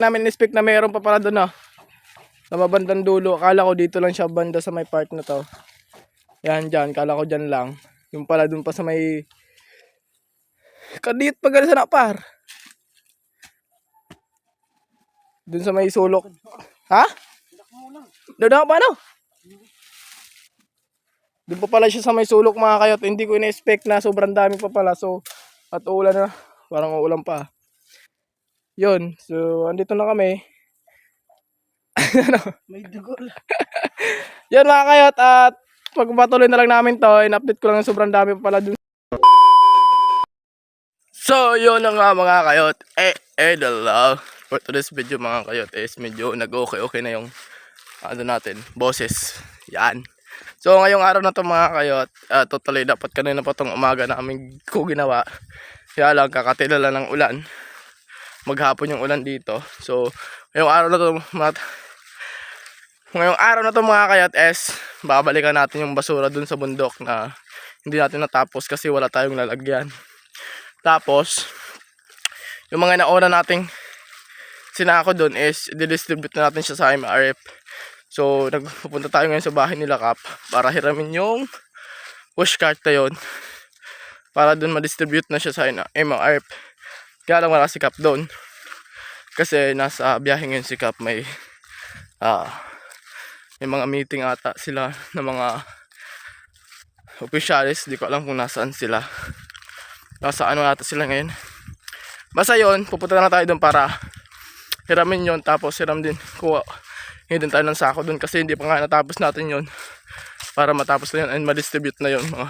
namin in-expect na mayroon pa pala doon ah. Sa mabandang dulo. Akala ko dito lang siya banda sa may part na to. Yan dyan. Akala ko dyan lang. Yung pala dun pa sa may... Kadit pa sa napar. Dun sa may sulok. Ha? Dada pa ano? Doon pa pala siya sa may sulok mga kayot. Hindi ko ina-expect na sobrang dami pa pala. So, at ulan na. Parang uulan pa. Yun. So, andito na kami. May dugo. Yan mga kayot at pagpapatuloy na lang namin to, in-update ko lang na sobrang dami pa pala dun. So, yun na nga mga kayot. Eh, eh, the love. For today's video mga kayot is medyo nag-okay-okay na yung ano natin, boses. Yan. So, ngayong araw na to mga kayot, uh, totally dapat kanina pa tong umaga namin ko ginawa. Kaya lang, kakatila lang ng ulan. Maghapon yung ulan dito. So, ngayong araw na to, mga Ngayong araw na to mga kayat es, babalikan natin yung basura dun sa bundok na hindi natin natapos kasi wala tayong lalagyan. Tapos, yung mga nauna nating sinako dun is, didistribute na natin siya sa MRF. So, nagpupunta tayo ngayon sa bahay nila Kap para hiramin yung pushcart na yun. Para dun ma-distribute na siya sa MRF. Kaya lang wala si Kap doon. Kasi nasa biyahe ngayon si Kap may ah may mga meeting ata sila ng mga officials. Di ko alam kung nasaan sila. Nasa ano ata sila ngayon. Basta yon pupunta na tayo doon para hiramin yon tapos hiram din kuha hindi din tayo ng sako doon kasi hindi pa nga natapos natin yon para matapos na yun and ma-distribute na yon mga,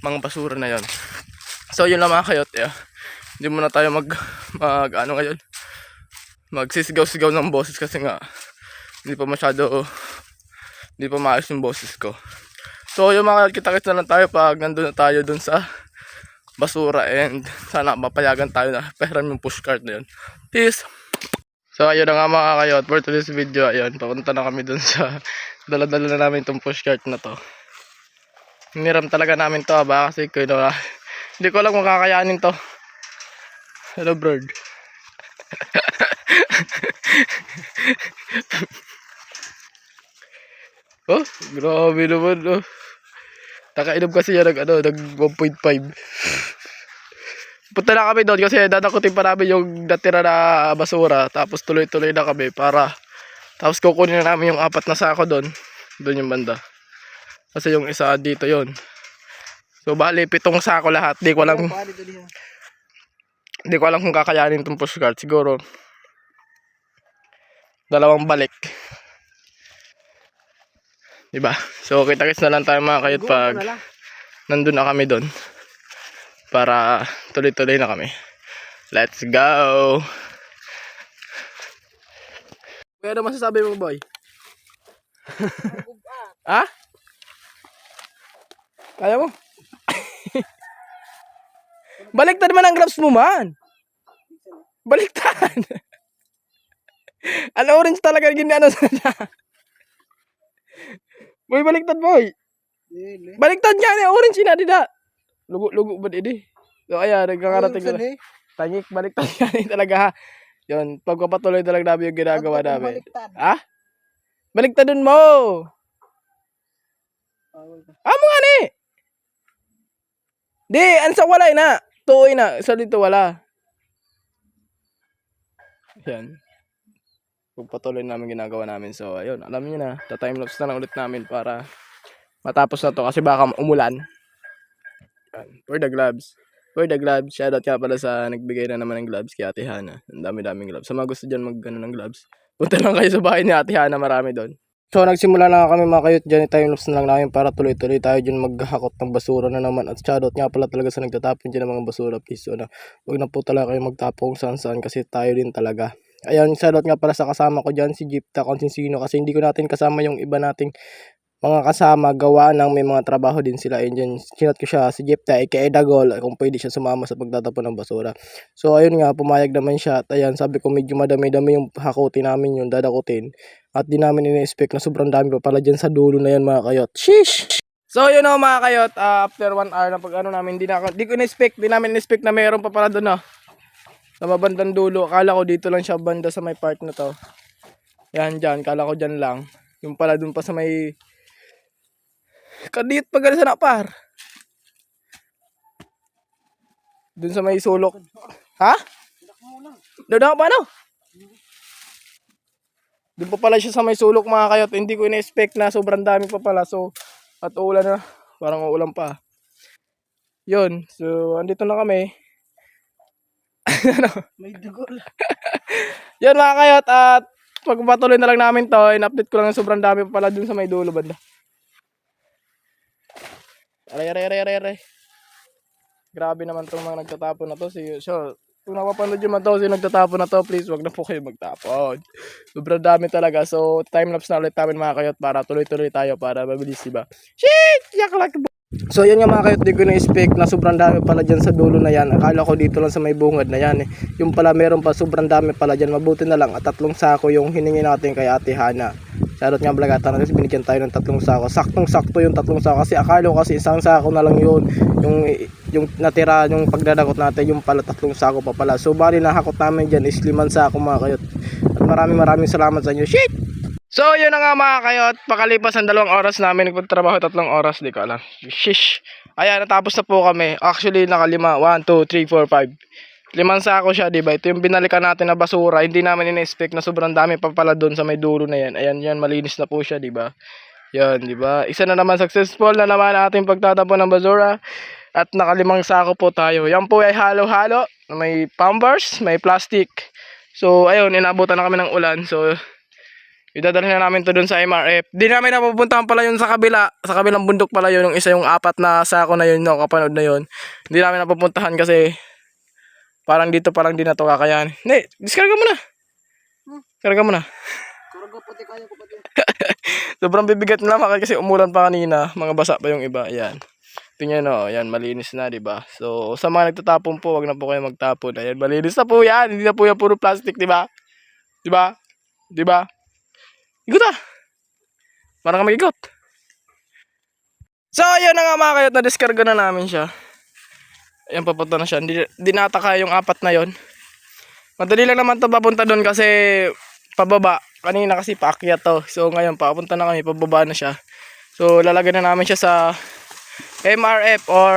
mga basura na yon so yun lang mga kayot eh. Hindi muna tayo mag, mag ano ngayon? Magsisigaw-sigaw ng boses kasi nga hindi pa masyado hindi pa maayos yung boses ko. So yung mga kita-kita lang tayo pag nandun na tayo dun sa basura and sana mapayagan tayo na peram yung pushcart na yun. Peace! So ayun na nga mga kayot for today's video ayun papunta na kami dun sa dala-dala na namin itong pushcart na to. Hiniram talaga namin to ba kasi ko na hindi ko alam kung kakayanin to hello bird Oh, grabe naman, oh. Nakainom kasi yan ng, ano, ng 1.5. Punta na kami doon kasi dadakutin pa namin yung natira na basura. Tapos tuloy-tuloy na kami para tapos kukunin na namin yung apat na sako doon. Doon yung banda. Kasi yung isa dito yon. So bali pitong sako lahat. Di ko alam, Paano ito diha? di ko alam kung kakayanin tong pushcart. Siguro dalawang balik. Diba? So, kita-kits na lang tayo mga kayot pag nandun na kami doon. Para tuloy-tuloy na kami. Let's go! Kaya ano masasabi mo, boy? ha? Kaya mo? Baliktad man ang gloves mo man. Baliktad. ano orange talaga ginano sa niya. Boy, baliktad boy. Baliktad nga ni orange na dida. Lugo-lugo ba di? So ayan, nagkakarating ko. Eh? Tanyik, baliktad nga ni talaga ha. Yun, pagpapatuloy talaga namin yung ginagawa namin. baliktad. Ha? Baliktadon mo! Bawal ka. Amo nga ni! Di, ansa walay na. Tuoy na. Sa dito wala. Yan. Pagpatuloy namin ginagawa namin. So, ayun. Alam niyo na. Ta-timelapse na lang ulit namin para matapos na to. Kasi baka umulan. Yan. For the gloves. For the gloves. Shoutout ka pala sa nagbigay na naman ng gloves kay Ate Hana. Ang dami-daming gloves. Sa mga gusto dyan mag ano, ng gloves. Punta lang kayo sa bahay ni Ate Hana. Marami doon. So nagsimula na kami mga kayot dyan, timelapse na lang namin para tuloy-tuloy tayo dyan. Maghahakot ng basura na naman. At shoutout nga pala talaga sa nagtatapon dyan ng mga basura. Please so na huwag na po talaga kayo magtapong saan saan kasi tayo din talaga. Ayan, shoutout nga pala sa kasama ko dyan si Jeepta kung sino kasi hindi ko natin kasama yung iba nating mga kasama gawa ng may mga trabaho din sila ayun dyan sinat ko siya si Jeepta aka Dagol kung pwede siya sumama sa pagtatapon ng basura so ayun nga pumayag naman siya at ayan sabi ko medyo madami-dami yung hakutin namin yung dadakutin at di namin in-expect na sobrang dami pa pala dyan sa dulo na yan mga kayot. Sheesh! So yun o mga kayot, ah, after one hour na pag ano namin, di, na, di ko in-expect, di namin in-expect na mayroon pa pala doon no. Sa mabandang dulo, akala ko dito lang siya banda sa may part na to. Yan dyan, akala ko dyan lang. Yung pala dun pa sa may... Kadit pa sa napar. Dun sa may sulok. Ha? Dada pa ano? Doon pa pala siya sa may sulok mga kayot. Hindi ko ina-expect na sobrang dami pa pala. So, at ulan na. Parang uulan pa. Yun. So, andito na kami. May dugo. Yun mga kayot. At pagpapatuloy na lang namin to. In-update ko lang na sobrang dami pa pala dun sa may dulo banda. Aray, aray, aray, aray, aray. Grabe naman tong mga nagtatapon na to. Si, so, kung napapanood yung man to, sino nagtatapon na to, please wag na po kayo magtapon. Sobrang dami talaga. So, time-lapse na ulit namin mga kayot para tuloy-tuloy tayo para mabilis, diba? Shit! Yak like So, yan yung mga kayot, di ko na-expect na sobrang dami pala dyan sa dulo na yan. Akala ko dito lang sa may bungad na yan. Eh. Yung pala meron pa sobrang dami pala dyan. Mabuti na lang at tatlong sako yung hiningi natin kay Ate Hana. Charot nga blagata na kasi binigyan tayo ng tatlong sako. Saktong sakto yung tatlong sako kasi akala ko kasi isang sako na lang yun. Yung, yung natira yung pagdadakot natin yung pala tatlong sako pa pala. So bali nahakot namin dyan is limang sako mga kayot. At maraming maraming salamat sa inyo. Shit! So yun na nga mga kayot. Pakalipas ang dalawang oras namin nagtrabaho tatlong oras. Di ko alam. Shish! Ayan, natapos na po kami. Actually, nakalima. 1, 2, 3, 4, 5. Limang sako siya, di ba? Ito yung binalikan natin na basura. Hindi namin ina-expect na sobrang dami pa pala doon sa may dulo na yan. Ayan, yan, malinis na po siya, di ba? Yan, di ba? Isa na naman successful na naman ating pagtatapon ng basura. At nakalimang sako po tayo. Yan po ay halo-halo. May pampers, may plastic. So, ayun, inabutan na kami ng ulan. So, idadalhin na namin to doon sa MRF. Di namin napupuntahan pala yun sa kabila. Sa kabilang bundok pala yun. Yung isa yung apat na sako na yun, no, kapanood na yun. Hindi namin napupuntahan kasi parang dito parang di na to kakayahan. Hindi, diskarga mo na. Karga mo na. Karaga pati kaya ko pati. Sobrang bibigat na naman kasi umulan pa kanina. Mga basa pa yung iba. Ayan. Tingnan o. Ayan, malinis na, di ba? So, sa mga nagtatapon po, wag na po kayo magtapon. Ayan, malinis na po yan. Hindi na po yan puro plastic, di ba? Di ba? Di ba? Igot ah. Parang kami igot. So, ayan na nga mga kayot. Na-discarga na namin siya. Ayan, papunta na siya. Di nataka yung apat na yon. Madali lang naman to papunta doon kasi pababa. Kanina kasi paakyat to. So ngayon papunta na kami, pababa na siya. So lalagyan na namin siya sa MRF or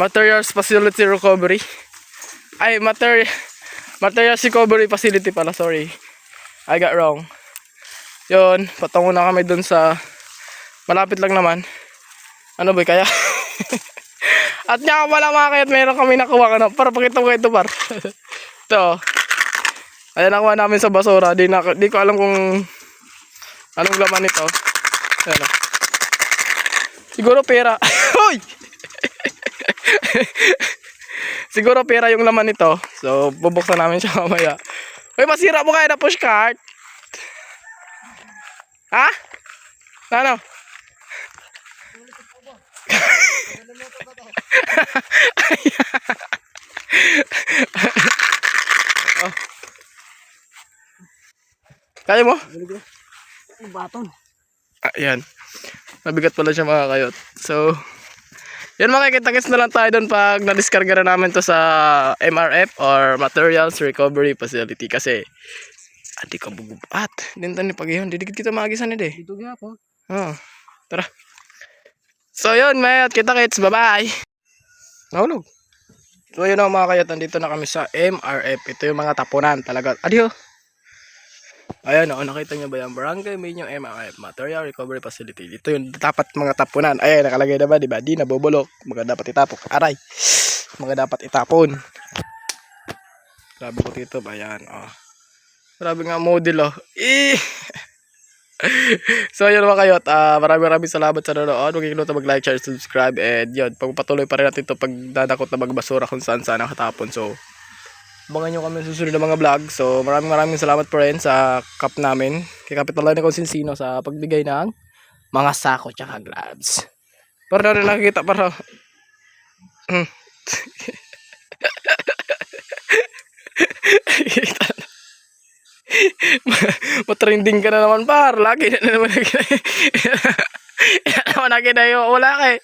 Materials Facility Recovery. Ay, Mater Materials Recovery Facility pala, sorry. I got wrong. Yun, patungo na kami dun sa malapit lang naman. Ano ba kaya? At nga pala mga kayat, meron kami nakuha ka na. Para pakita kayo ito par. ito. Ayan nakuha namin sa basura. Di, na, di ko alam kung anong laman nito. Ayan o. Siguro pera. Hoy! Siguro pera yung laman nito. So, bubuksan namin siya mamaya. Hoy, masira mo kaya na pushcart? Ha? Ano? Kaya mo? Baton. Ah, yan. Mabigat pala siya mga kayot. So, yan makikita-kits na lang tayo doon pag na-discarga na namin to sa MRF or Materials Recovery Facility kasi adi ka bugubat. Dinta ni pag yun, didikit kita magisan ni de. Dito gaya po. Oh, tara. So yun, mayat, kita-kits. Bye-bye. Nahulog. So yun ang mga kayot, nandito na kami sa MRF. Ito yung mga tapunan talaga. Adiyo. Ayan o, nakita nyo ba yan? Barangay Minyo MRF, Material Recovery Facility. Ito yung dapat mga tapunan. Ayan, nakalagay na ba, di ba? Di nabubulok. Mga dapat itapok. Aray. Mga dapat itapon. Grabe ko dito ba? Ayan, oh. Grabe nga model, oh. Eh! so yun mga kayot, ah maraming maraming salamat sa nanonood. Huwag kalimutan mag-like, share, subscribe, and yun, pagpatuloy pa rin natin ito pagdadakot na magbasura kung saan saan nakatapon. So, abangan nyo kami susunod na mga vlog. So, maraming maraming salamat po rin sa cup namin. Kay Kapital na Consensino sa pagbigay ng mga sako tsaka gloves. Pero na nakikita para Hmm. Matrending ka na naman par. Lagi na naman na Yan naman na kinayo. Wala ka eh.